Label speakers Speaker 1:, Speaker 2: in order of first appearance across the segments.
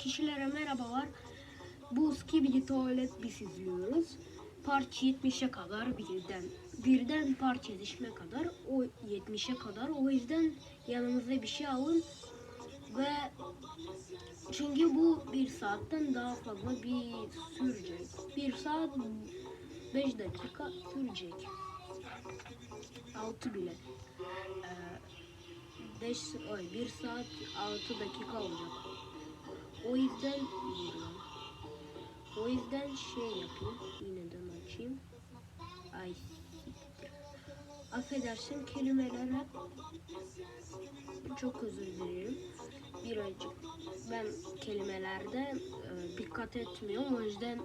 Speaker 1: kişilere merhabalar. Bu Skibidi Tuvalet biz izliyoruz. Part 70'e kadar birden. Birden part 70'e kadar. O 70'e kadar. O yüzden yanınıza bir şey alın. Ve çünkü bu bir saatten daha fazla bir sürecek. Bir saat 5 dakika sürecek. 6 bile. Ee, 5 oy 1 saat 6 dakika olacak. O yüzden diyorum. O yüzden şey yapayım. Yineden açayım. Ay siktir. Affedersin kelimelere çok özür dilerim. Birazcık ben kelimelerde e, dikkat etmiyorum. O yüzden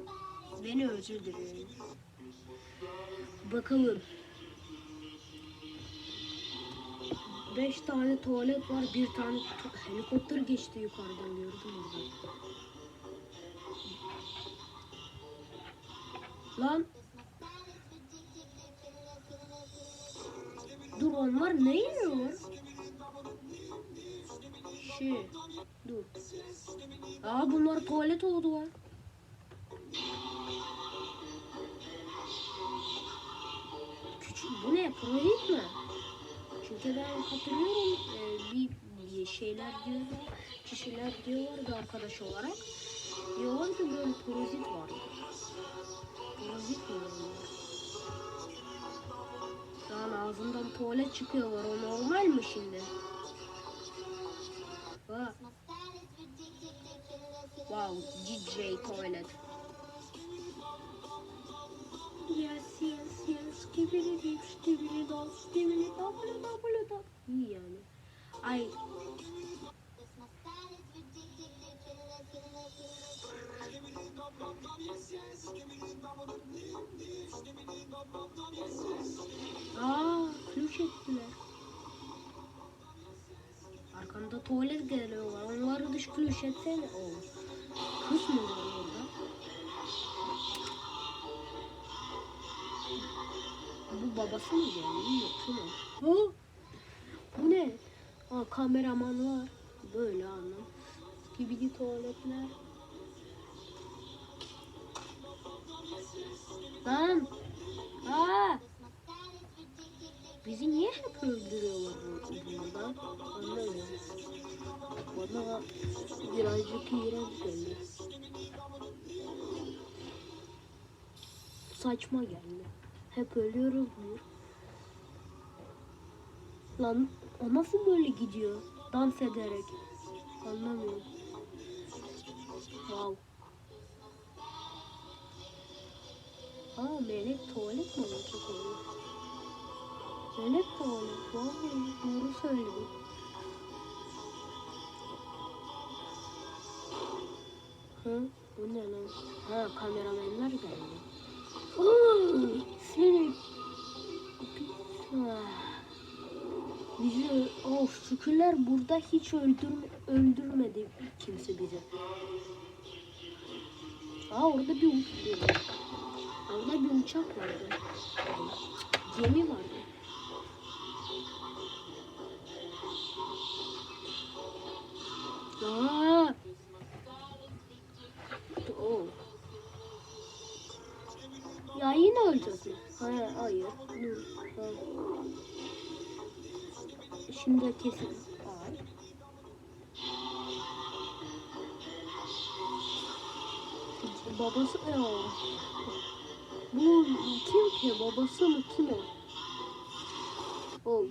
Speaker 1: beni özür dilerim. Bakalım. 5 tane tuvalet var. Bir tane helikopter geçti yukarıdan gördüm orada. Lan. Dur onlar ne yiyor? Şey. Dur. Aa bunlar tuvalet oldular. Küçük bu ne? Projet mi? Çünkü ben hatırlıyorum e, bir, bir şeyler diyorlar, kişiler diyorlardı arkadaş olarak. Diyorlardı böyle parazit vardı. Parazit mi onlar? Şu an ağzından tuvalet çıkıyorlar. O normal mi şimdi? Bak. Wow, DJ toilet. İyi yani. Ay. Aa, fluş ettiler. Arkanda tuvalet geliyorlar. Onları dış fluş etsene. Oo. Kız mı var orada? Bu babası mı yoksa ne? Ha? Bu ne? Aa, kameraman var. Böyle anlam. Skibidi tuvaletler. Lan! Aa! Bizi niye hep öldürüyorlar bu- burada? Anlamıyorum. Bana birazcık iğrenç geldi. Saçma geldi. Hep ölüyoruz mu? Lan o nasıl böyle gidiyor? Dans ederek. Anlamıyorum. Wow. Aa melek tuvalet mi olacak oluyor? Melek tuvalet. Vallahi doğru söyledin. Hı? Bu ne lan? Ha kameramenler geldi. Aa, şükürler burada hiç öldürme, öldürmedi kimse bizi. Aa orada bir uç- orada bir uçak vardı. Gemi vardı. Şimdi kesin. Ay. Babası ya. Bu kim ki? Babası mı? Kim o? Oh.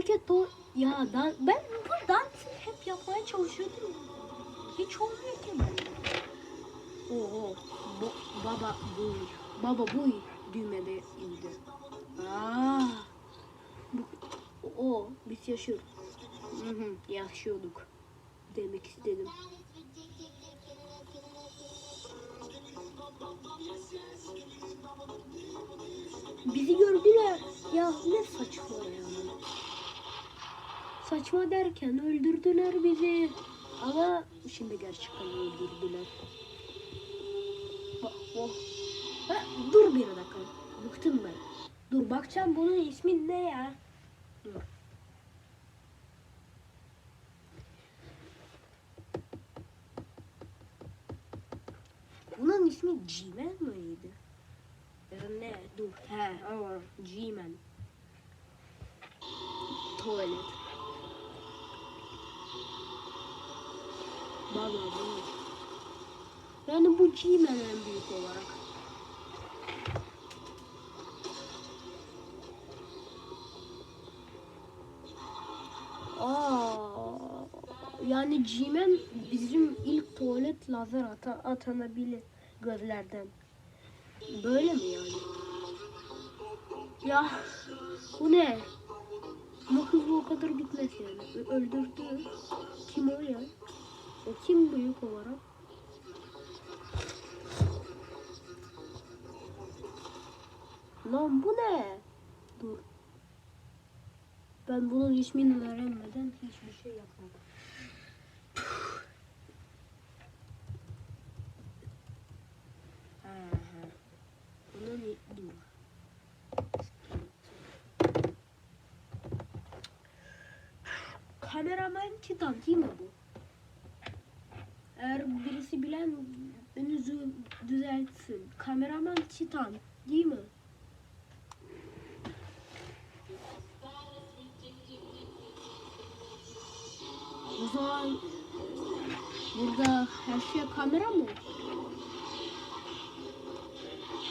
Speaker 1: Roket to ya dan ben bu dans hep yapmaya çalışıyordum. Hiç olmuyor ki. Oo, bu, baba bu baba bu düğmede indi. Aa, bu O, biz yaşıyoruz. Hı hı, yaşıyorduk. Demek istedim. Bizi gördüler. Ya ne saçma ya. Saçma derken öldürdüler bizi. Ama şimdi gerçekten öldürdüler. Bak, oh. Ha, dur bir dakika. Bıktım ben. Dur bakacağım bunun ismi ne ya? Dur. Bunun ismi G-Man mıydı? Ne? Dur. He, G-Man. Tuvalet. Yani bu G-Man en büyük olarak. Aa, yani G-Man bizim ilk tuvalet lazer ata atanabilir gözlerden. Böyle mi yani? Ya bu ne? Bu hızlı o kadar gitmez yani. Öldürdü. Kim o ya? O kim büyük olarak? Lan bu ne? Dur. Ben bunun ismini öğrenmeden hiçbir şey yapmam. Bunun i- dur. Kameraman Titan değil mi bu? Eğer birisi bilen beni zü- düzeltsin. Kameraman Titan değil mi? O zaman burada her şey kamera mı?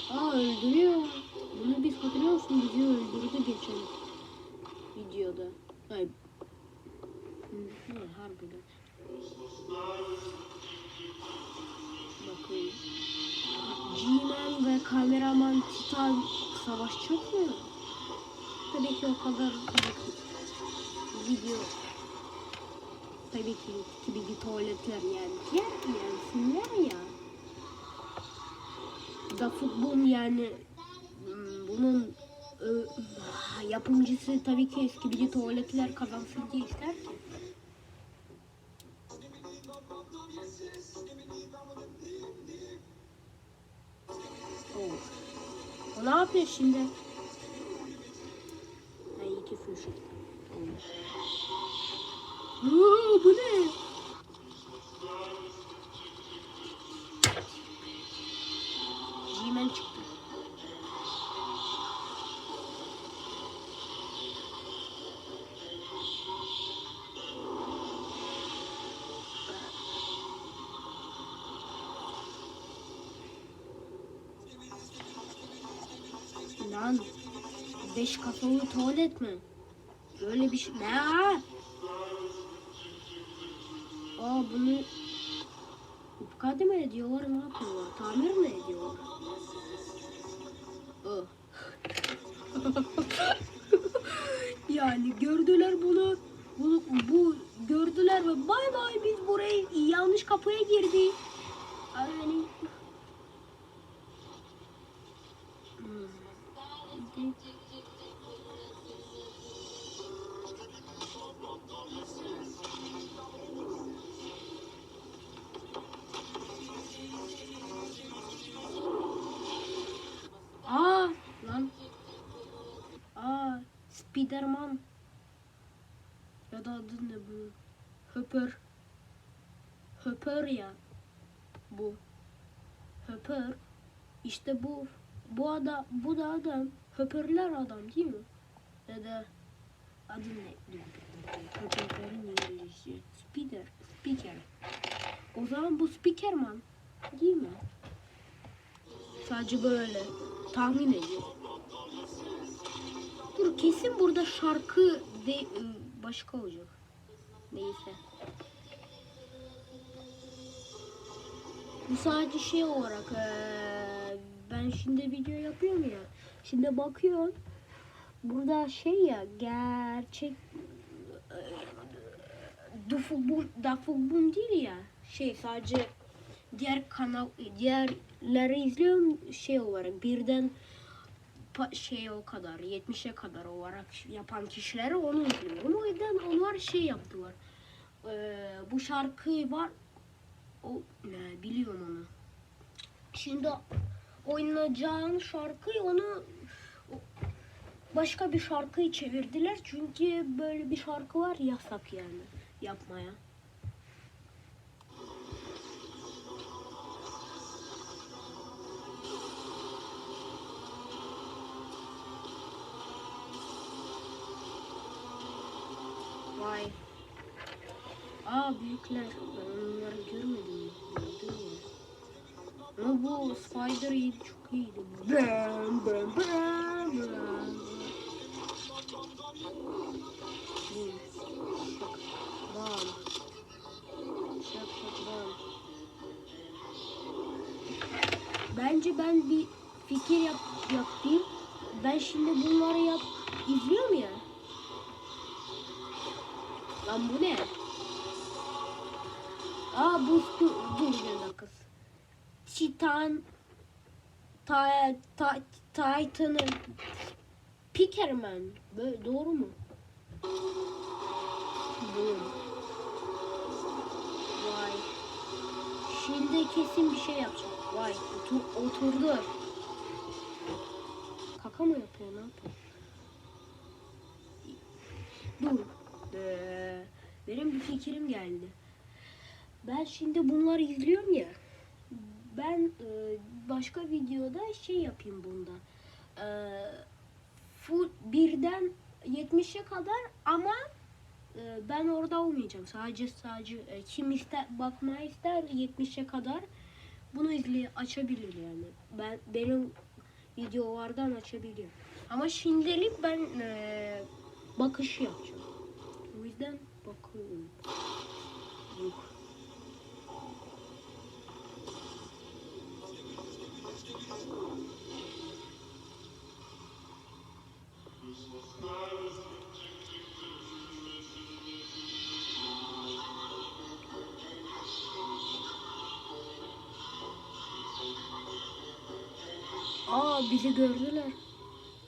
Speaker 1: Aa öldürüyor. Bunu biz hatırlıyor musun? Bizi öldürdü geçen videoda. Ay. Hı, Ne harbiden. Bakayım. G-Man ve kameraman Titan savaşacak mı? Tabii ki o kadar video Tabii ki tabii ki tuvaletler yani yer yensinler ya. Da futbol yani hmm, bunun e, yapımcısı tabii ki eski bir tuvaletler kazansın diye ister ki. Yapıyor şimdi? Ha, iki. Oo, bu ne? Beş kafalı tuvalet mi? Böyle bir şey. Ne? Aa bunu Ipkade mi ediyorlar ne yapıyorlar? Tamir mi ediyorlar? Aa. yani gördüler bunu. Bunu bu gördüler ve bay bay biz burayı yanlış kapıya girdik. Yani Hmm. Aa lan. Aa Spiderman. Ya da adı ne bu? Hopper. Hopper ya. Bu. Hopper. İşte bu. Bu adam, bu da adam. Hopperler adam değil mi? Ya da adı ne? Hopperlerin İngilizcesi. Spider. Speaker. O zaman bu Spikerman. Değil mi? Sadece böyle tahmin ediyor. Dur kesin burada şarkı de ıı, başka olacak. Neyse. Bu sadece şey olarak eee, ben şimdi video yapıyorum ya. Şimdi bakıyorum. burada şey ya gerçek Dufubun, Dafubun değil ya şey sadece diğer kanal diğerleri izliyorum şey olarak birden şey o kadar 70'e kadar olarak yapan kişileri onu izliyorum. O yüzden onlar şey yaptılar. Ee, bu şarkı var o ne biliyorum onu. Şimdi oynayacağın şarkıyı onu başka bir şarkıyı çevirdiler çünkü böyle bir şarkı var yasak yani yapmaya. Vay. Aa büyükler. Ben görmedim. Ama bu Spider iyiydi, çok iyiydi. Bam bam bam bam. Bum. Şak. Bam. Şak şak bam. Bence ben bir fikir yap yapayım. Ben şimdi bunları yap izliyorum ya. Lan bu ne? Aa bu dur, dur dakika. Titan ta, ta, Titan'ı Pickerman. Böyle doğru mu? Bu. Vay. Şimdi kesin bir şey yapacak. Vay otur, oturdu. Kaka mı yapıyor ne yapıyor? Dur. Ee, benim bir fikrim geldi. Ben şimdi bunları izliyorum ya. Ben e, başka videoda şey yapayım bunda. E, full birden 70'e kadar ama e, ben orada olmayacağım. Sadece sadece e, kim ister bakmayı ister 70'e kadar bunu izley açabilir yani. Ben benim videolardan açabiliyor. Ama şimdilik ben e, bakışı yapacağım. O yüzden bakıyorum. Yok. Bizi gördüler.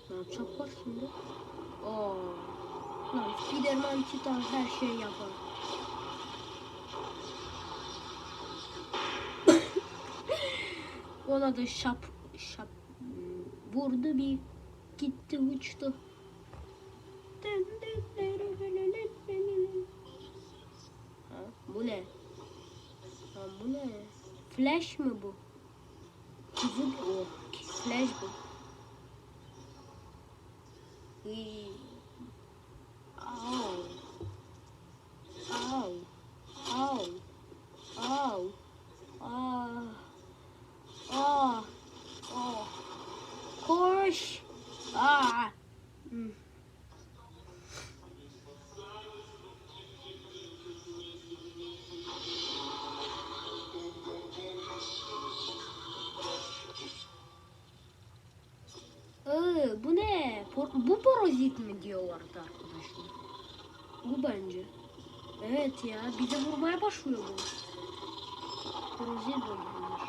Speaker 1: Ne yapacaklar şimdi? Aa. Lan Spiderman Titan her şeyi yapar. Ona da şap şap vurdu bir gitti uçtu. Ha, bu ne? Ha, bu ne? Flash mı bu? Kuzu o. Flash bu. İyi. Au. Au. Au. Au. Ah. Ah. Oh. Koş. Ah. Hmm. Ee, bu ne? Bu parazit mi diyorlardı arkadaşlar? Bu bence. Evet ya bize vurmaya başlıyor bu. Parazit oluyormuş.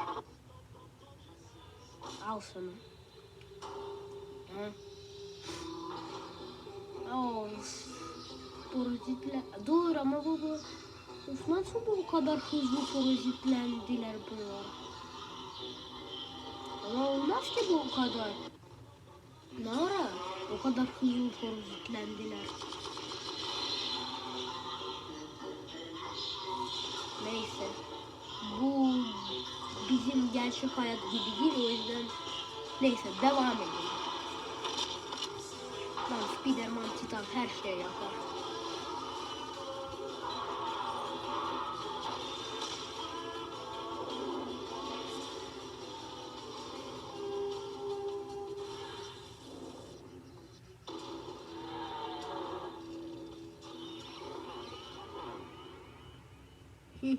Speaker 1: Al sana. Ha. Of. Parazitle... Dur ama bu bu... Of nasıl bu kadar hızlı parazitlendiler bunlar? Ama olmaz ki bu kadar. Ne ara? O kadar hızlı parazitlendiler. Neyse. Bu bizim gerçek hayat gibi değil o yüzden neyse devam edelim. Lan Spiderman Titan her şey yapar.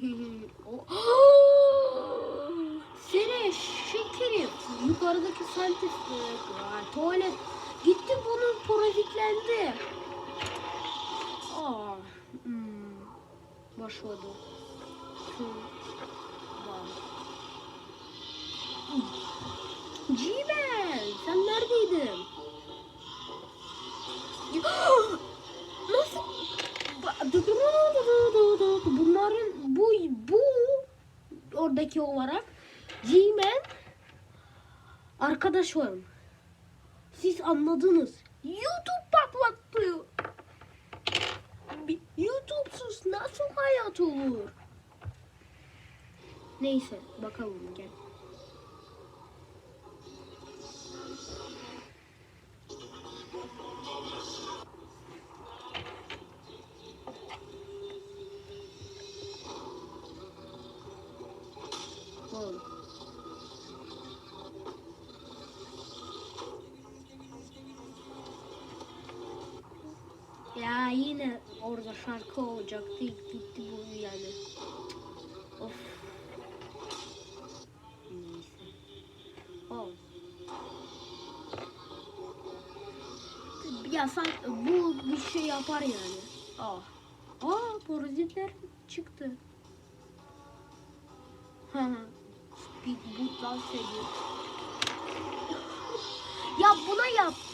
Speaker 1: Seni şekerim. Yukarıdaki santist, e, tuvalet Gitti bunun parazitlendi. Aa. Hmm. Başladı. Şu. Bu oradaki olarak Cimen arkadaşlarım. Siz anladınız. YouTube patlattı. YouTube'suz nasıl hayat olur? Neyse bakalım gel. Orada şarkı olacaktı gitti bu yani. Of. Neyse. Oh. Ya sen bu bir şey yapar yani. Ah. Aa parazitler çıktı. Speed boot dans ediyor. ya buna yap.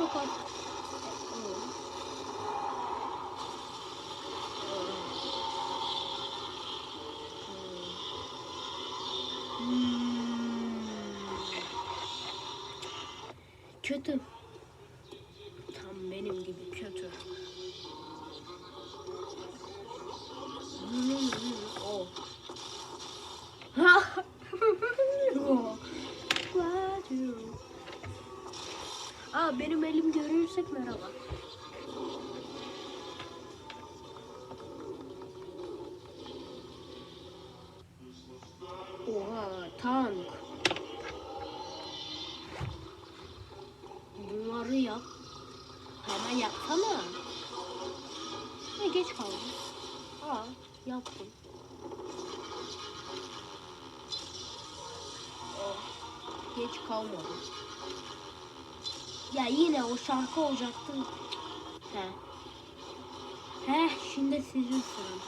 Speaker 1: Çok az. Hmm. Kötü. Merhaba. Oha tank. Bunları yap. Hemen yapsana. Ha, geç kaldım. Aa yaptım. Oh, geç kalmadım. Ya yine o şarkı olacaktı. He. He şimdi sizin sıranız.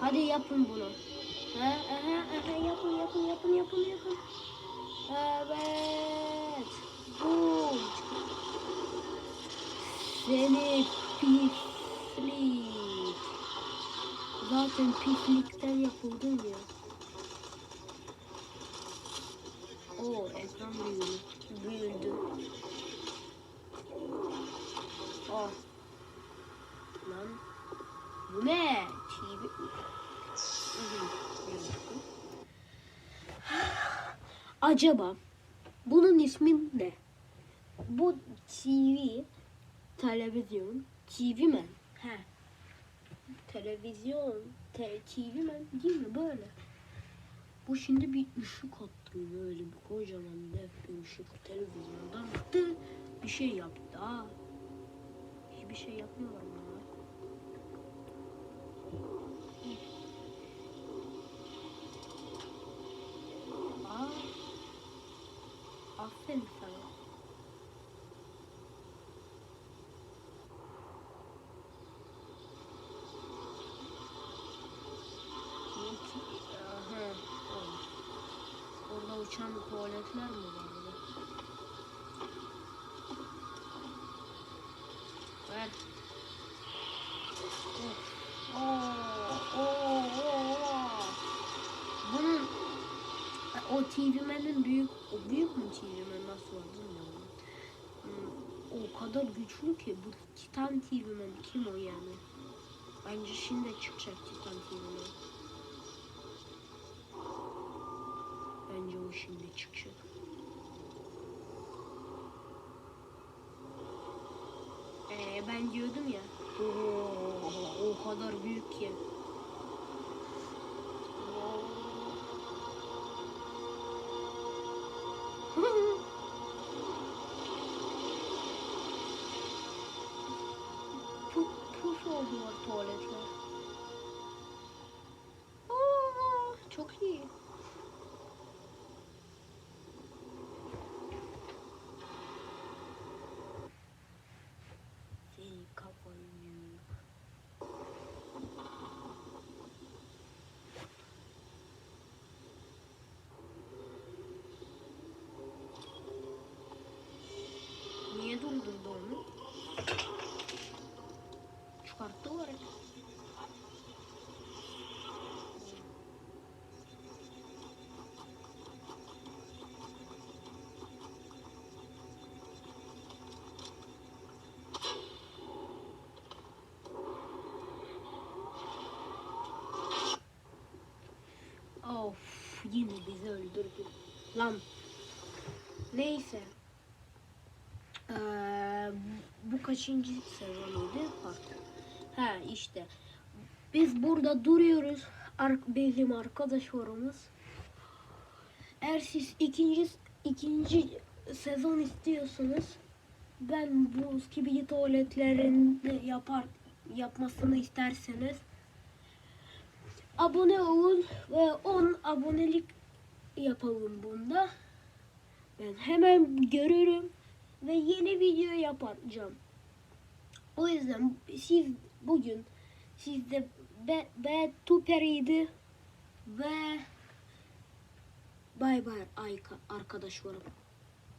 Speaker 1: Hadi yapın bunu. He, he, he, yapın yapın yapın yapın yapın. Evet. Bu. Seni pislik. Zaten pislikten yapıldın ya. Oo ekran büyüdü. Büyüdü. Oh. Lan. Bu ne? TV. Acaba bunun ismi ne? Bu TV televizyon TV mi? He. Televizyon te, TV mi? Değil mi böyle? Bu şimdi bir ışık attı böyle bir kocaman bir ışık televizyondan attı bir şey yaptı. Aa, hiçbir şey yapmıyorlar bunlar. Aa, aferin sana. Aha. Orada uçan tuvaletler mi vardı? Ver. Of. Oo, oo, oo, oo. Bunun o TV'menin büyük, o büyük mü TV'men nasıl var bilmiyorum. Hmm, O kadar güçlü ki bu Titan TV'men kim o yani? Bence şimdi çıkacak Titan TV'men. Bence o şimdi çıkacak. Ee, ben diyordum ya. Oo, o kadar büyük ki. Yine bizi öldürdü. Lan. Neyse. Ee, bu kaçıncı sezonuydu? Bak. Ha işte. Biz burada duruyoruz. Ar bizim arkadaşlarımız. Eğer siz ikinci ikinci sezon istiyorsanız ben bu gibi tuvaletlerinde yapar yapmasını isterseniz abone olun ve 10 abonelik yapalım bunda. Ben hemen görürüm ve yeni video yapacağım. O yüzden siz bugün sizde be, be Tuper'iydi ve bay bay arka- arkadaşlarım.